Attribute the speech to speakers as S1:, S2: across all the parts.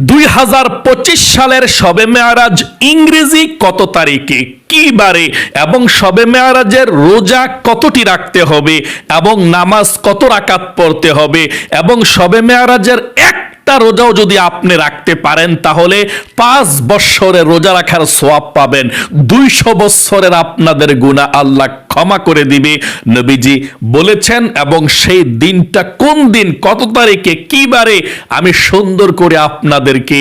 S1: দুই হাজার পঁচিশ সালের শবে মেয়ারাজ ইংরেজি কত তারিখে? কি বারে? এবং শবে মেয়ারাজের রোজা কতটি রাখতে হবে? এবং নামাজ কত রাকাত পড়তে হবে? এবং শবে মেয়ারাজের একটা রোজাও যদি আপনি রাখতে পারেন, তাহলে পাঁচ বৎসরের রোজা রাখার সোয়াব পাবেন। দুইশো বৎসরের আপনাদের গুণা আল্লাহ ক্ষমা করে দিবে, নবীজি বলেছেন। এবং সেই দিনটা কোন দিন, কত তারিখে, কি বারে, আমি সুন্দর করে আপনাদেরকে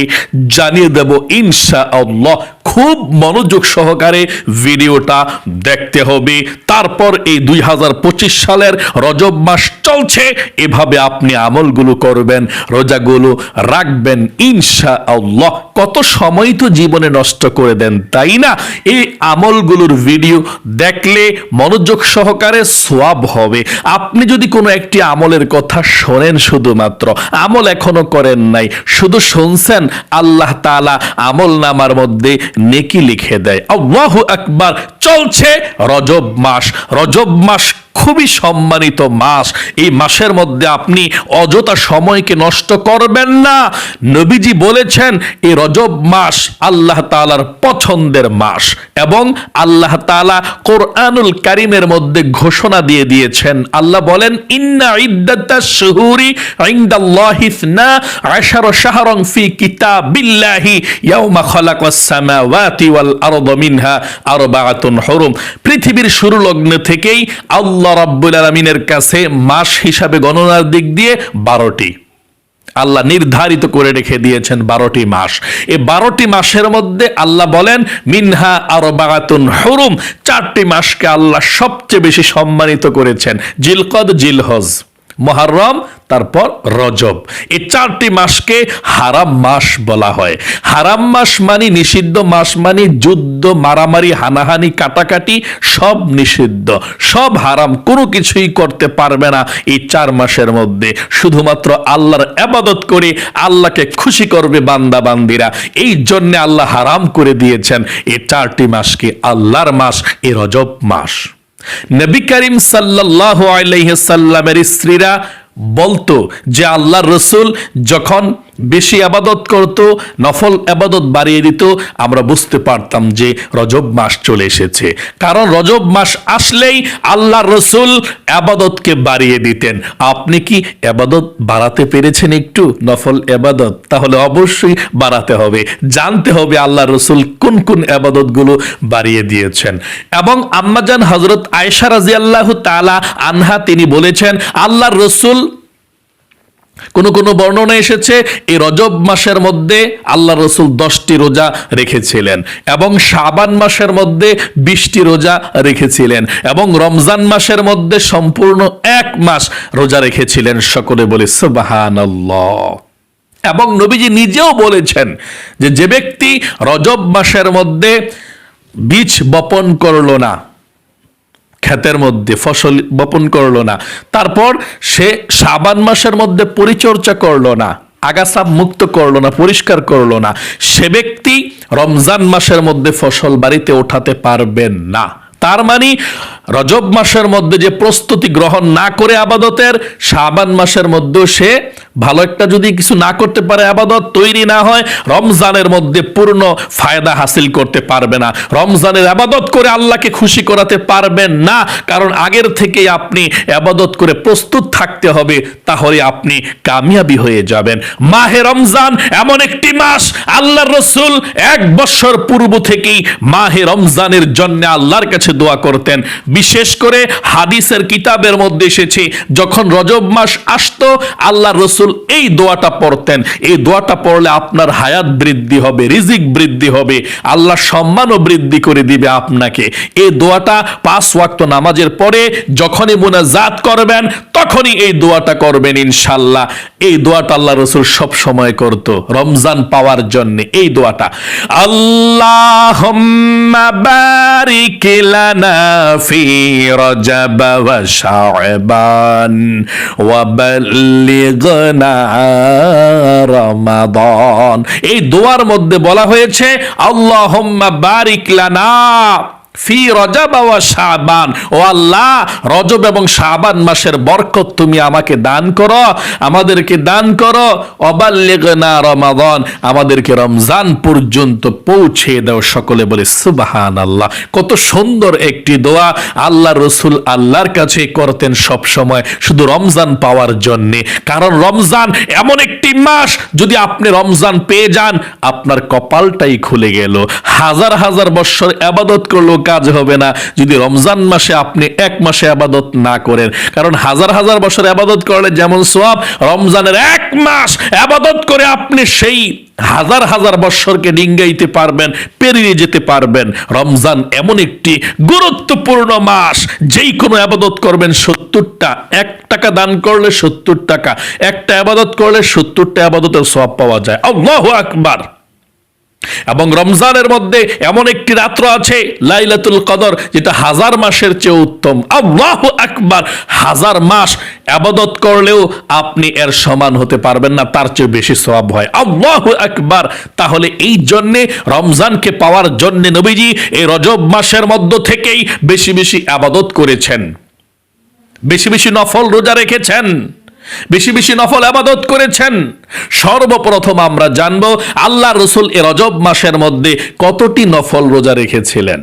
S1: জানিয়ে দেব ইনশা আল্লাহ খুব মনোযোগ সহকারে ভিডিওটা দেখতে হবে। তারপর এই দুই হাজার পঁচিশ সালের রজব মাস চলছে। এভাবে আপনি আমলগুলো করবেন, রোজাগুলো রাখবেন ইনশা আল্লাহ কত সময় তো জীবনে নষ্ট করে দেন, তাই না? এই আমলগুলোর ভিডিও দেখলে মনোযোগ সহকারে সোয়াব হবে। আপনি যদি কোনো একটি আমলের কথা শোনেন শুধুমাত্র, আমল এখনও করেন নাই, শুধু শুনছেন আল্লাহ তাআলা আমল নামার মধ্যে নেকি লিখে দেয়। আল্লাহু আকবার। চলছে রজব মাস। রজব মাস খুবই সম্মানিত মাস। এই মাসের মধ্যে আপনি অযথা সময়কে নষ্ট করবেন না। নবীজি বলেছেন এই রজব মাস আল্লাহ তাআলার পছন্দের মাস। এবং আল্লাহ তাআলা কোরআনুল কারিমের মধ্যে ঘোষণা দিয়ে দিয়েছেন। আল্লাহ বলেন, ইন্না ফি পৃথিবীর শুরু লগ্ন থেকেই আল্লাহ রাব্বুল আলমিনের কাছে মাস হিসাবে গণনার দিক দিয়ে বারোটি। আল্লাহ নির্ধারিত করে রেখে দিয়েছেন বারোটি মাস। এই বারোটি মাসের মধ্যে আল্লাহ বলেন, মিনহা আর বাগাতুন হরুম চারটি মাসকে আল্লাহ সবচেয়ে বেশি সম্মানিত করেছেন। জিলকদ, জিলহজ। মহারম, তারপর রজব। এই চারটি মাসকে হারাম মাস বলা হয়। হারাম মাস মানে নিষিদ্ধ, মাস মানে যুদ্ধ, মারামারি, হানাহানি, কাটাকাটি, সব নিষিদ্ধ। সব হারাম, কোনো কিছুই করতে পারবে না এই চার মাসের মধ্যে। শুধুমাত্র আল্লাহর আবাদত করে আল্লাহকে খুশি করবে বান্দা বান্দিরা এই জন্যে আল্লাহ হারাম করে দিয়েছেন এই চারটি মাসকে। আল্লাহর মাস এ রজব মাস। নবী করিম সাল্লাহ আলহ্লামের স্ত্রীরা বলতো যে আল্লাহ রসুল যখন বেশি আবাদত করত, নফল আবাদত বাড়িয়ে দিত, আমরা বুঝতে পারতাম যে রজব মাস চলে এসেছে। কারণ রজব মাস আসলেই আল্লাহ রসুল আবাদতকে বাড়িয়ে দিতেন। আপনি কি আবাদত বাড়াতে পেরেছেন একটু? নফল আবাদত? তাহলে অবশ্যই বাড়াতে হবে। জানতে হবে আল্লাহ রসুল কোন কোন আবাদতগুলো বাড়িয়ে দিয়েছেন। এবং আম্মাজান হজরত আয়সা রাজি আল্লাহ তালা আনহা তিনি বলেছেন আল্লাহ রসুল কোন কোন বর্ণনা এসেছে, এই রজব মাসের মধ্যে আল্লাহ রসুল দশটি রোজা রেখেছিলেন এবং শাবান মাসের মধ্যে বিশটি রোজা রেখেছিলেন এবং রমজান মাসের মধ্যে সম্পূর্ণ এক মাস রোজা রেখেছিলেন। সকলে বলে সুবাহান এবং নবীজি নিজেও বলেছেন যে যে ব্যক্তি রজব মাসের মধ্যে বীজ বপন করল না ক্ষেতের মধ্যে ফসল বপন করল না। তারপর সে সাবান মাসের মধ্যে পরিচর্যা করল না, আগাছা মুক্ত করল না, পরিষ্কার করল না। সে ব্যক্তি রমজান মাসের মধ্যে ফসল বাড়িতে ওঠাতে পারবেন না। তার মানে রজব মাসের মধ্যে যে প্রস্তুতি গ্রহণ না করে আবাদতের, শাবান মাসের মধ্যেও সে ভালো একটা যদি কিছু না করতে পারে আবাদত, তৈরি না হয়, রমজানের মধ্যে পূর্ণ ফায়দা হাসিল করতে পারবে না। রমজানের আবাদত করে আল্লাহকে খুশি করাতে পারবেন না, কারণ আগের থেকেই আপনি আবাদত করে প্রস্তুত থাকতে হবে, তাহলে আপনি কামিয়াবি হয়ে যাবেন। মাহে রমজান এমন একটি মাস আল্লাহ রসুল এক বছর পূর্ব থেকেই মাহে রমজানের জন্য আল্লাহর কাছে দোয়া করতেন। বিশেষ করে হাদিসের কিতাবের মধ্যে এসেছে, যখন রজব মাস আসতো আল্লাহ রসুল এই দোয়াটা পড়তেন। এই দোয়াটা পড়লে আপনার হায়াত বৃদ্ধি হবে, রিজিক বৃদ্ধি হবে আল্লাহ সম্মানও বৃদ্ধি করে দিবে আপনাকে। এই দোয়াটা পাঁচ ওয়াক্ত নামাজের পরে যখনই মোনাজাত করবেন, তখনই এই দোয়াটা করবেন ইনশাল্লাহ এই দোয়াটা আল্লাহ রসুল সব সময় করত, রমজান পাওয়ার জন্য এই দোয়াটা। আল্লাহ বারিক ফি রজব وشعبان وبلغنا رمضان. এই দোয়ার মধ্যে বলা হয়েছে আল্লাহুম্মা বারিক লানা ফি রজব ওয়া শাবান। ও আল্লাহ, রজব এবং শাবান মাসের বরকত তুমি আমাকে দান করো, আমাদেরকে দান করো। অবাল্লিগনা রমাদান, আমাদেরকে রমজান পর্যন্ত পৌঁছে দাও সকলে বলে সুবাহান আল্লাহ কত সুন্দর একটি দোয়া আল্লাহ রসুল আল্লাহর কাছে করতেন সব সময় শুধু রমজান পাওয়ার জন্যে। কারণ রমজান এমন একটি মাস, যদি আপনি রমজান পেয়ে যান, আপনার কপালটাই খুলে গেল। হাজার হাজার বছর আবাদত করলেও কাজ হবে না যদি রমজান মাসে আপনি এক মাসে আবাদত না করেন। কারণ হাজার হাজার বছর আবাদত করলে যেমন সোয়াব রমজানের এক মাস আবাদত করে আপনি সেই হাজার হাজার বৎসরকে ডিঙ্গাইতে পারবেন, পেরিয়ে যেতে পারবেন। রমজান এমন একটি গুরুত্বপূর্ণ মাস, যেই কোনো আবাদত করবেন সত্তরটা, এক টাকা দান করলে সত্তর টাকা, একটা আবাদত করলে সত্তরটা আবাদতের সব পাওয়া যায়। আল্লাহ আকবার। এবং রমজানের মধ্যে এমন একটি রাত্র আছে, লাইলাতুল কদর, যেটা হাজার মাসের চেয়ে উত্তম। আল্লাহ আকবার! হাজার মাস আবাদত করলেও আপনি এর সমান হতে পারবেন না, তার চেয়ে বেশি সওয়াব হয়। আল্লাহ আকবার! তাহলে এই জন্যে, রমজানকে পাওয়ার জন্য নবীজি এই রজব মাসের মধ্য থেকেই বেশি বেশি আবাদত করেছেন। বেশি বেশি নফল রোজা রেখেছেন। বেশি বেশি নফল আবাদত করেছেন। সর্বপ্রথম আমরা জানব আল্লাহ রসুল এ রজব মাসের মধ্যে কতটি নফল রোজা রেখেছিলেন।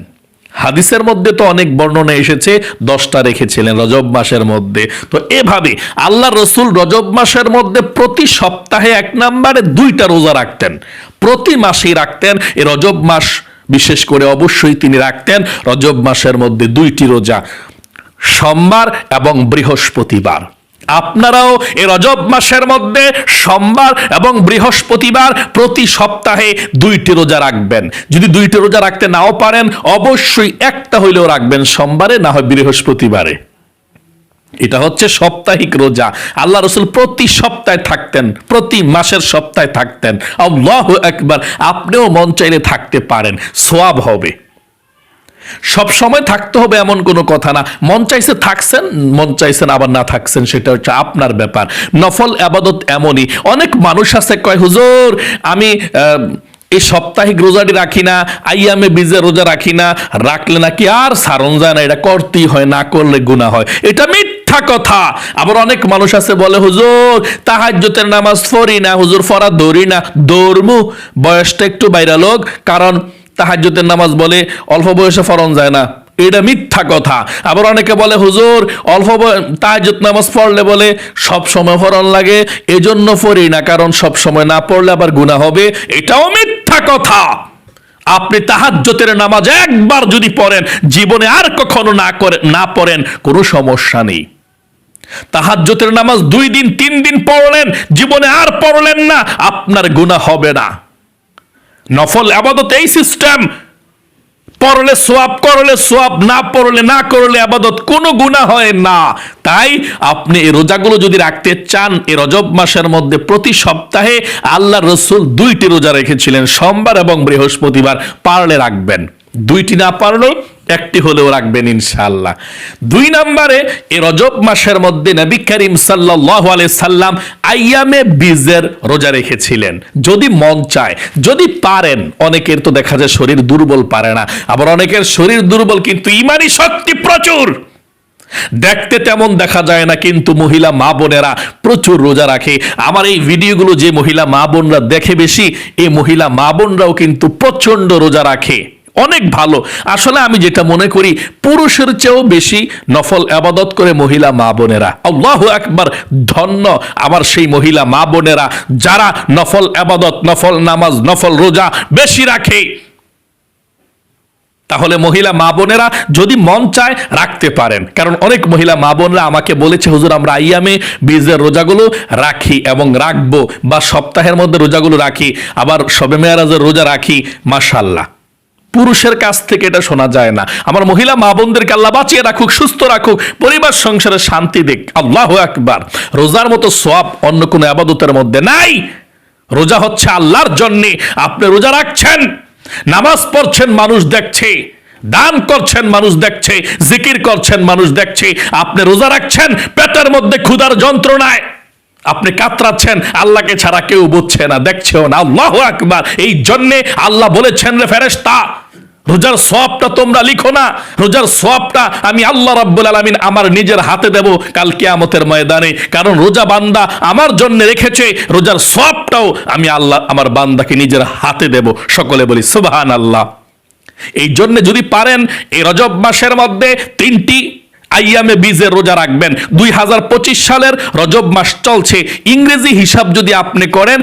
S1: হাদিসের মধ্যে তো অনেক বর্ণনা এসেছে, দশটা রেখেছিলেন রজব মাসের মধ্যে। তো এভাবে আল্লাহ রসুল রজব মাসের মধ্যে প্রতি সপ্তাহে এক নম্বরে দুইটা রোজা রাখতেন। প্রতি মাসেই রাখতেন, এ রজব মাস বিশেষ করে অবশ্যই তিনি রাখতেন, রজব মাসের মধ্যে দুইটি রোজা, সোমবার এবং বৃহস্পতিবার। আপনারাও এই রজব মাসের মধ্যে সোমবার এবং বৃহস্পতিবার প্রতি সপ্তাহে দুইটি রোজা রাখবেন। যদি দুইটি রোজা রাখতে নাও পারেন, অবশ্যই একটা হইলেও রাখবেন, সোমবারে না হয় বৃহস্পতিবারে। এটা হচ্ছে সাপ্তাহিক রোজা। আল্লাহ রসুল প্রতি সপ্তাহে থাকতেন, প্রতি মাসের সপ্তাহে থাকতেন। একবার আপনিও মন চাইলে থাকতে পারেন, সোয়াব হবে। সব সময় থাকতে হবে এমন কোনো কথা না। মন চাইছে থাকছেন, মন চাইছেন আবার না থাকছেন, সেটা হচ্ছে আপনার ব্যাপার। নফল আবাদত এমনই। অনেক মানুষ আছে, কয়, হুজুর, আমি এই সাপ্তাহিক রোজাটি রাখি না? আইয়ামে বীজে রোজা রাখি না? রাখলে নাকি আর সারণ যায় না? এটা করতেই হয়, না করলে গুণা হয়। এটা মিথ্যা কথা। আবার অনেক মানুষ আছে, বলে, হুজুর তাহাজ্জতের নামাজ ফরি না। হুজুর ফরা দৌড়ি না। দৌড়মু। বয়সটা একটু বাইরা লোক, কারণ তাহাজ্জুদের নামাজ বলে, অল্প বয়সে ফরন যায় না। এটা মিথ্যা কথা। আবার অনেকে বলে, হুজুর, অল্প তাহাজ্জুদ নামাজ পড়লে বলে, সব সময় ফরন লাগে, এজন্য পড়ি না, কারণ সব সময় না পড়লে আবার গুনাহ হবে। এটাও মিথ্যা কথা। আপনি তাহাজ্জতের নামাজ একবার যদি পড়েন, জীবনে আর কখনো না করে, না পড়েন, কোনো সমস্যা নেই। তাহাজ্জতের নামাজ দুই দিন, তিন দিন পড়লেন, জীবনে আর পড়লেন না, আপনার গুনাহ হবে না। নফল আবাদত এই সিস্টেম পড়লে সোয়াব করলে সোয়াব না পড়লে, না করলে আবাদত কোনো গুণা হয় না। তাই আপনি এই রোজাগুলো যদি রাখতে চান, এই রজব মাসের মধ্যে প্রতি সপ্তাহে আল্লাহ রসুল দুইটি রোজা রেখেছিলেন, সোমবার এবং বৃহস্পতিবার। পারলে রাখবেন। দুইটি না পারলেও একটি হলেও রাখবেন ইনশাআল্লাহ। দুই নম্বরে এই রজব মাসের মধ্যে নবী করিম সাল্লাহ সাল্লাম আইয়ামে বীজের রোজা রেখেছিলেন। যদি মন চায়, যদি পারেন, অনেকের তো দেখা যায় শরীর দুর্বল পারে না। আবার অনেকের শরীর দুর্বল, কিন্তু ইমানি শক্তি প্রচুর। দেখতে তেমন দেখা যায় না, কিন্তু মহিলা মা বোনেরা প্রচুর রোজা রাখে। আমার এই ভিডিওগুলো যে মহিলা মা বোনরা দেখে বেশি এই মহিলা মা বোনরাও কিন্তু প্রচণ্ড রোজা রাখে। অনেক ভালো। আসলে আমি যেটা মনে করি, পুরুষের চেয়েও বেশি নফল আবাদত করে মহিলা মা বোনেরা। আল্লাহ একবার ধন্য আমার সেই মহিলা মা বোনেরা যারা নফল আবাদত, নফল নামাজ, নফল রোজা বেশি রাখে। তাহলে মহিলা মা বোনেরা যদি মন চায় রাখতে পারেন। কারণ অনেক মহিলা মা বোনরা আমাকে বলেছে, হুজুর, আমরা আইয়ামে বীজের রোজাগুলো রাখি এবং রাখব বা সপ্তাহের মধ্যে রোজাগুলো রাখি, আবার সবে মেয়ারাজের রোজা রাখি। মাশাল্লাহ পুরুষের কাছ থেকে এটা শোনা যায় না। আমার মহিলা, মা বোনদেরকে আল্লাহ বাঁচিয়ে রাখুক, সুস্থ রাখুক, পরিবার, সংসারে শান্তি দিক। আল্লাহ একবার রোজার মতো সোয়াব অন্য কোনো আবাদতের মধ্যে নাই। রোজা হচ্ছে আল্লাহর জন্যে। আপনি রোজা রাখছেন, নামাজ পড়ছেন, মানুষ দেখছে, দান করছেন, মানুষ দেখছে, জিকির করছেন, মানুষ দেখছে। আপনি রোজা রাখছেন, পেটের মধ্যে ক্ষুধার যন্ত্রণায়। আপনি কাতরাচ্ছেন, আল্লাহকে ছাড়া কেউ বুঝছে না। দেখছেও না। আল্লাহ আকবার। এই জন্যে আল্লাহ বলেছেন রে ফেরেশতা, রোজার সবটা তোমরা লিখো না। রোজার সবটা আমি আল্লাহ রাব্বুল আলামিন আমার নিজের হাতে দেব কাল কেয়ামতের ময়দানে। কারণ রোজা বান্দা আমার জন্য রেখেছে, রোজার সবটাও আমি আল্লাহ, আমার বান্দাকে নিজের হাতে দেব। সকলে বলি সুবহান আল্লাহ এই জন্য যদি পারেন, এই রজব মাসের মধ্যে তিনটি আইয়ামে বীজের রোজা রাখবেন। দুই হাজার পঁচিশ সালের রজব মাস চলছে। ইংরেজি হিসাব যদি আপনি করেন,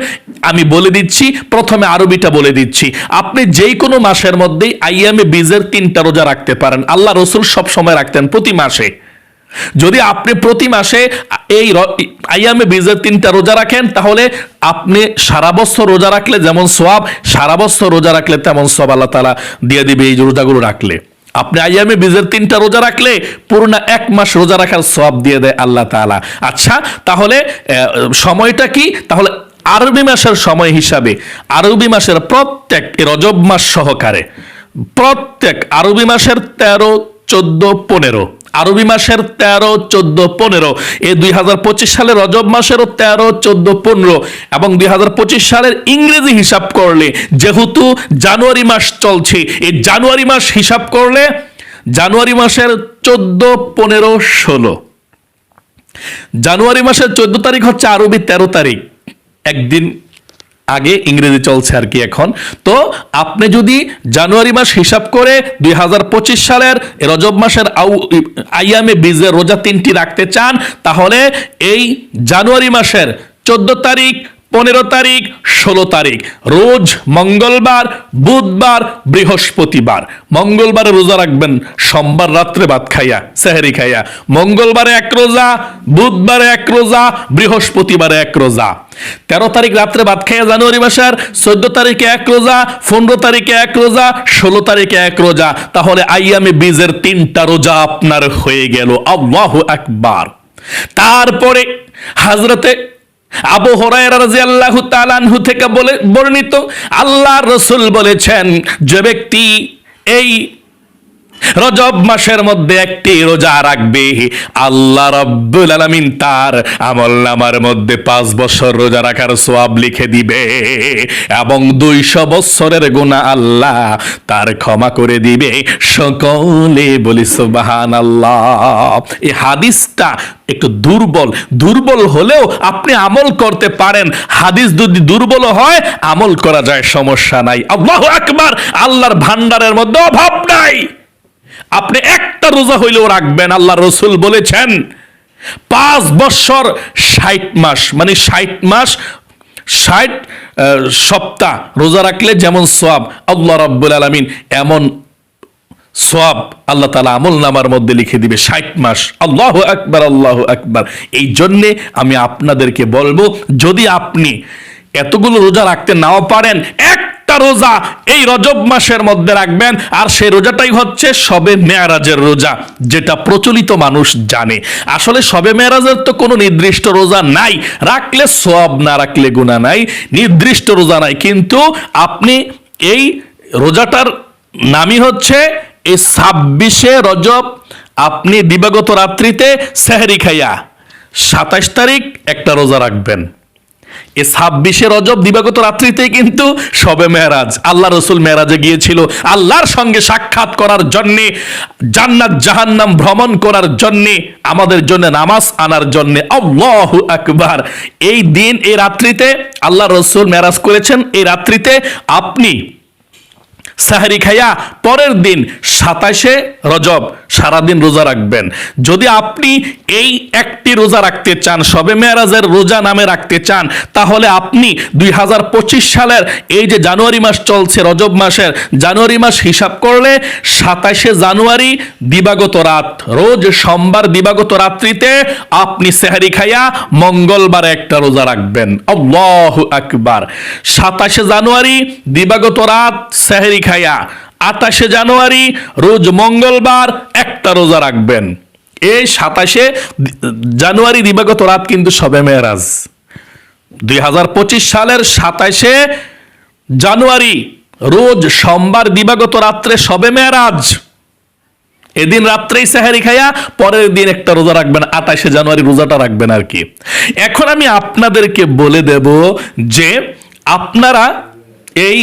S1: আমি বলে দিচ্ছি, প্রথমে আরবিটা বলে দিচ্ছি। আপনি যেই কোনো মাসের মধ্যেই আইয়ামে বীজের তিনটা রোজা রাখতে পারেন। আল্লাহ রসুল সব সময় রাখতেন প্রতি মাসে। যদি আপনি প্রতি মাসে এই আইয়ামে বীজের তিনটা রোজা রাখেন, তাহলে আপনি সারা বছর রোজা রাখলে যেমন সোয়াব সারা বছর রোজা রাখলে তেমন সব আল্লাহ তালা দিয়ে দিবে এই রোজাগুলো রাখলে। আপনি আইয়ামে বীজের তিনটা রোজা রাখলে পুরোনা এক মাস রোজা রাখার সব দিয়ে দেয় আল্লাহ তালা আচ্ছা তাহলে সময়টা কি? তাহলে আরবি মাসের সময় হিসাবে, আরবি মাসের প্রত্যেক রজব মাস সহকারে, প্রত্যেক আরবি মাসের তেরো চোদ্দ পনেরো। আরবি মাসের তেরো, চোদ্দ পনেরো। এই দুই হাজার পঁচিশ সালের রজব মাসেরও তেরো, চোদ্দ পনেরো। এবং দুই হাজার পঁচিশ সালের ইংরেজি হিসাব করলে, যেহেতু জানুয়ারি মাস চলছে, এই জানুয়ারি মাস হিসাব করলে জানুয়ারি মাসের চোদ্দ পনেরো ষোলো। জানুয়ারি মাসের চোদ্দ তারিখ হচ্ছে আরবি তেরো তারিখ। একদিন আগে ইংরেজি চলছে আর কি এখন। তো আপনি যদি জানুয়ারি মাস হিসাব করে দুই হাজার পঁচিশ সালের রজব মাসের আউ আইয়ামে বীজের রোজা তিনটি রাখতে চান, তাহলে এই জানুয়ারি মাসের চোদ্দ তারিখ পনেরো তারিখ, ষোলো তারিখ। রোজ মঙ্গলবার, বুধবার, বৃহস্পতিবার। মঙ্গলবারে রোজা রাখবেন, সোমবার রাত্রে ভাত খাইয়া, সেহেরি খাইয়া। মঙ্গলবারে এক রোজা, বুধবারে এক রোজা, বৃহস্পতিবারে এক রোজা। তেরো তারিখ রাত্রে ভাত খাইয়া জানুয়ারি মাসের, চোদ্দ তারিখে এক রোজা, পনেরো তারিখে এক রোজা, ষোলো তারিখে এক রোজা। তাহলে আইয়ামে বীজের তিনটা রোজা আপনার হয়ে গেল। আল্লাহ একবার তারপরে হাজরতে আবু হরাইহু তালানহু থেকে বলে বর্ণিত আল্লাহ রসুল বলেছেন যে ব্যক্তি এই রজব মাসের মধ্যে একটি রোজা রাখবে। আল্লাহ রব্বুল আলামিন তার আমল নামার মধ্যে পাঁচ বছর রোজা রাখার সোয়াব লিখে দিবে এবং দুইশো বছরের গুণা আল্লাহ তার ক্ষমা করে দিবে। সকলে বলি সুবাহান আল্লাহ এই হাদিসটা একটু দুর্বল। দুর্বল হলেও আপনি আমল করতে পারেন। হাদিস যদি দুর্বল হয়, আমল করা যায়, সমস্যা নাই। আল্লাহ আকবার! আল্লাহর ভান্ডারের মধ্যে অভাব নাই। আপনি একটা রোজা হইলেও রাখবেন আল্লাহ রসুল বলেছেন, পাঁচ বছর ষাট মাস মানে ষাট মাস, ষাট সপ্তাহ রোজা রাখলে যেমন সব আল্লাহ রাব্বুল আলমিন এমন সব আল্লাহ তালা আমল নামার মধ্যে লিখে দিবে, ষাট মাস। আল্লাহ আকবার আল্লাহ আকবার। এই জন্যে আমি আপনাদেরকে বলব, যদি আপনি এতগুলো রোজা রাখতে নাও পারেন একটা রোজা এই রজব মাসের মধ্যে রাখবেন। আর সেই রোজাটাই হচ্ছে সবে মেয়ারাজের রোজা, যেটা প্রচলিত মানুষ জানে। আসলে সবে মেয়ারাজের তো কোনো নির্দিষ্ট রোজা নাই। রাখলে সব না, রাখলে গুণা নাই। নির্দিষ্ট রোজা নাই। কিন্তু আপনি এই রোজাটার নামই হচ্ছে এই ছাব্বিশে রজব। আপনি দিবাগত রাত্রিতে সেহরি খাইয়া সাতাশ তারিখ একটা রোজা রাখবেন। এ ছাব্বিশে রজব দিবাগত রাত্রিতে কিন্তু সবে মেহরাজ আল্লাহ রসুল মেহরাজে গিয়েছিল। আল্লাহর সঙ্গে সাক্ষাৎ করার জন্যে, জান্নাত জাহান্নাম ভ্রমণ করার জন্যে, আমাদের জন্য নামাজ আনার জন্যে। আল্লাহ আকবার। এই দিন, এই রাত্রিতে আল্লাহ রসুল মেরাজ করেছেন, এই রাত্রিতে আপনি সাহারি খাইয়া পরের দিন সাতাশে রজব সারাদিন রোজা রাখবেন। যদি আপনি এই একটি রোজা রাখতে চান, সবে মেয়ারাজের রোজা নামে রাখতে চান, তাহলে আপনি দুই হাজার পঁচিশ সালের এই যে জানুয়ারি মাস চলছে, রজব মাসের জানুয়ারি মাস হিসাব করলে সাতাশে জানুয়ারি দিবাগত রাত, রোজ সোমবার দিবাগত রাত্রিতে আপনি সেহারি খাইয়া মঙ্গলবারে একটা রোজা রাখবেন। আল্লাহ আকবার। সাতাশে জানুয়ারি দিবাগত রাত, সেহারি খাইয়া আঠাশে জানুয়ারি রোজ মঙ্গলবার একটা রোজা রাখবেন। এই সাতাশে জানুয়ারি দিবাগত রাত কিন্তু সবে মেয়েরাজ। দুই হাজার পঁচিশ সালের সাতাশে জানুয়ারি রোজ সোমবার দিবাগত রাত্রে সবে মেয়েরাজ। এদিন রাত্রেই সাহারি খাইয়া পরের দিন একটা রোজা রাখবেন, আঠাশে জানুয়ারি রোজাটা রাখবেন আর কি। এখন আমি আপনাদেরকে বলে দেব যে আপনারা এই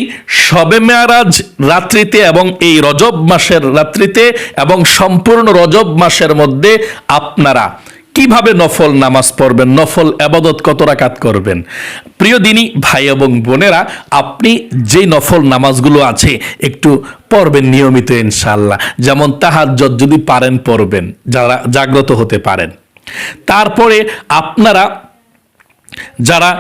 S1: শবে মেয়ারাজ রাত্রিতে এবং এই রজব মাসের রাত্রিতে এবং সম্পূর্ণ রজব মাসের মধ্যে আপনারা কীভাবে নফল নামাজ পড়বেন? নফল আবাদত কত রাকাত করবেন? প্রিয় দিনী, ভাই এবং বোনেরা, আপনি যেই নফল নামাজগুলো আছে একটু পড়বেন নিয়মিত ইনশাল্লাহ যেমন তাহাজ্জত যদি পারেন পড়বেন, যারা জাগ্রত হতে পারেন। তারপরে আপনারা যারা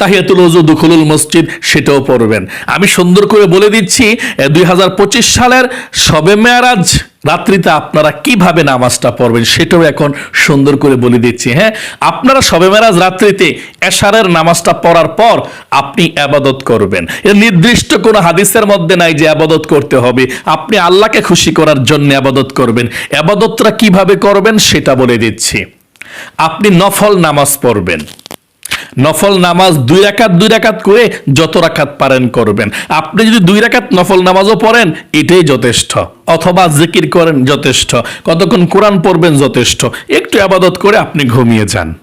S1: তাহিয়াতুল ওজু দুখুলুল মসজিদ, সেটাও পড়বেন। আমি সুন্দর করে বলে দিচ্ছি দুই হাজার পঁচিশ সালের শবে মেয়ারাজ রাত্রিতে আপনারা কীভাবে নামাজটা পড়বেন, সেটাও এখন সুন্দর করে বলে দিচ্ছি হ্যাঁ? আপনারা শবে মেয়ারাজ রাত্রিতে এশারের নামাজটা পড়ার পর আপনি আবাদত করবেন। এর নির্দিষ্ট কোনো হাদিসের মধ্যে নাই যে আবাদত করতে হবে। আপনি আল্লাহকে খুশি করার জন্য আবাদত করবেন। আবাদতটা কীভাবে করবেন, সেটা বলে দিচ্ছি। আপনি নফল নামাজ পড়বেন। নফল নামাজ দুই রাকাত দুই রাকাত করে যত রাকাত পারেন করবেন। আপনি যদি দুই রাকাত নফল নামাজও পড়েন, এটাই যথেষ্ট। অথবা জিকির করেন, যথেষ্ট। কতক্ষণ কোরআন পড়বেন, যথেষ্ট। একটু আবাদত করে আপনি ঘুমিয়ে যান।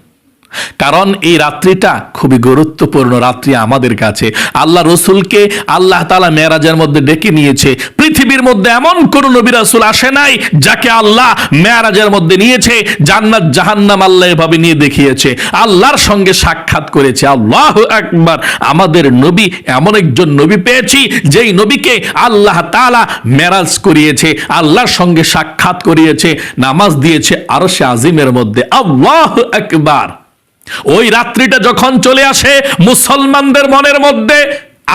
S1: কারণ এই রাত্রিটা খুবই গুরুত্বপূর্ণ রাত্রি আমাদের কাছে। আল্লাহ রসুলকে আল্লাহ তালা মেয়ারাজের মধ্যে ডেকে নিয়েছে। পৃথিবীর মধ্যে এমন কোন নবী রাসুল আসে নাই যাকে আল্লাহ মেয়ারাজের মধ্যে নিয়েছে, জান্নাত জাহান্নাম আল্লাহ এভাবে নিয়ে দেখিয়েছে। আল্লাহর সঙ্গে সাক্ষাৎ করেছে। আল্লাহ একবার আমাদের নবী, এমন একজন নবী পেয়েছি যেই নবীকে আল্লাহ তালা মেরাজ করিয়েছে, আল্লাহর সঙ্গে সাক্ষাৎ করিয়েছে, নামাজ দিয়েছে আরও সে আজিমের মধ্যে। আল্লাহ একবার ওই রাত্রিটা যখন চলে আসে, মুসলমানদের মনের মধ্যে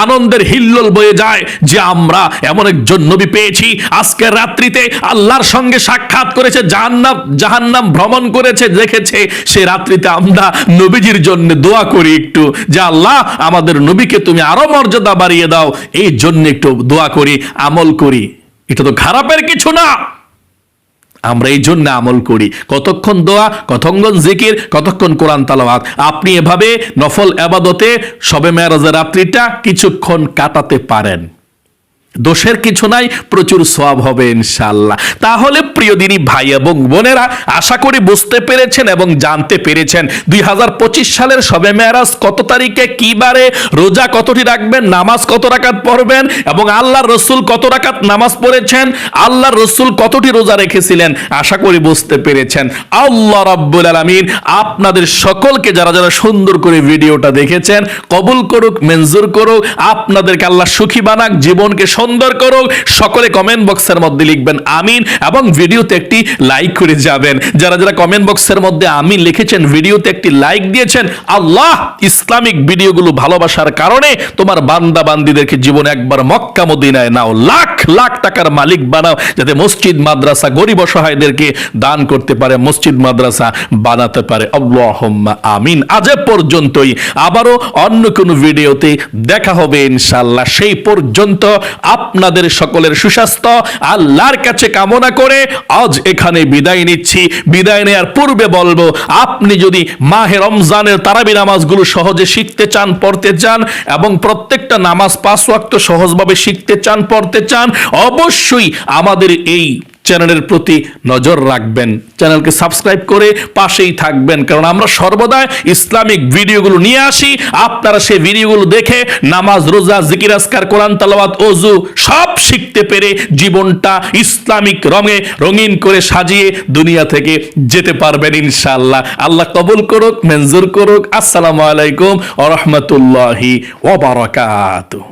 S1: আনন্দের হিল্লোল বয়ে যায় যে আমরা এমন একজন নবী পেয়েছি। আজকের রাত্রিতে আল্লাহর সঙ্গে সাক্ষাৎ করেছে, জাহান্নাম জাহান্নাম ভ্রমণ করেছে দেখেছে সে রাত্রিতে আমরা নবীজির জন্য দোয়া করি একটু, যে আল্লাহ, আমাদের নবীকে তুমি আরও মর্যাদা বাড়িয়ে দাও। এই জন্য একটু দোয়া করি, আমল করি। এটা তো খারাপের কিছু না। আমরা এই জন্য আমল করি। কতক্ষণ দোয়া, কতক্ষণ জিকির, কতক্ষণ কোরআন তালাওয়াত। আপনি এভাবে নফল আবাদতে, সবে মেয়ারাজের রাত্রিটা কিছুক্ষণ কাটাতে পারেন। দোষের কিছু নাই, প্রচুর সব হবে ইনশাল্লাহ তাহলে প্রিয় দিনী ভাই এবং বোনেরা, আশা করি বুঝতে পেরেছেন এবং জানতে পেরেছেন দুই সালের সবে মেয়ারাজ কত তারিখে, কি বারে, রোজা কতটি রাখবেন, নামাজ কত রাকাত পড়বেন, এবং আল্লাহর রসুল কত রাকাত নামাজ পড়েছেন, আল্লাহর রসুল কতটি রোজা রেখেছিলেন, আশা করি বুঝতে পেরেছেন। আল্লাহ রাব্বুল আলামিন আপনাদের সকলকে যারা যারা সুন্দর করে ভিডিওটা দেখেছেন, কবুল করুক, মঞ্জুর করুক, আপনাদেরকে আল্লাহ সুখী বানাক, জীবনকে সুন্দর করুক। সকলে কমেন্ট বক্সের মধ্যে লিখবেন আমিন এবং ভিডিওতে একটি লাইক করে যাবেন। যারা যারা কমেন্ট বক্সের মধ্যে আমিন লিখেছেন, ভিডিওতে একটি লাইক দিয়েছেন, আল্লাহ ইসলামিক ভিডিওগুলো ভালোবাসার কারণে তোমার বান্দা বান্দিদেরকে জীবনে একবার মক্কা মদিনায় নাও। লাখ লাখ টাকার মালিক বানাও, যাতে মসজিদ, মাদ্রাসা, গরিব অসহায়দেরকে দান করতে পারে, মসজিদ, মাদ্রাসা বানাতে পারে। আল্লাহুম্মা আমিন। আজ পর্যন্তই। আবারও অন্য কোনো ভিডিওতে দেখা হবে ইনশাল্লাহ সেই পর্যন্ত আপনাদের সকলের সুস্বাস্থ্য, আল্লাহর কাছে কামনা করে আজ এখানে বিদায় নিচ্ছি। বিদায় নেয়ার পূর্বে বলব, আপনি যদি মাহে রমজানের তারাবি নামাজগুলো সহজে শিখতে চান, পড়তে চান এবং প্রত্যেকটা নামাজ পাঁচ ওয়াক্ত সহজভাবে শিখতে চান, পড়তে চান, অবশ্যই আমাদের এই চ্যানেলের প্রতি নজর রাখবেন। চ্যানেলকে সাবস্ক্রাইব করে পাশেই থাকবেন। কারণ আমরা সর্বদা ইসলামিক ভিডিওগুলো নিয়ে আসি। আপনারা সেই ভিডিওগুলো দেখে নামাজ, রোজা, জিকির আসকার কোরআন, তালাওয়াত অজু সব শিখতে পেরে জীবনটা ইসলামিক রঙে রঙিন করে সাজিয়ে দুনিয়া থেকে যেতে পারবেন ইনশাআল্লাহ। আল্লাহ কবুল করুক, মঞ্জুর করুক। আসসালামু আলাইকুম ওয়া রাহমাতুল্লাহি ওয়া বারাকাতুহু।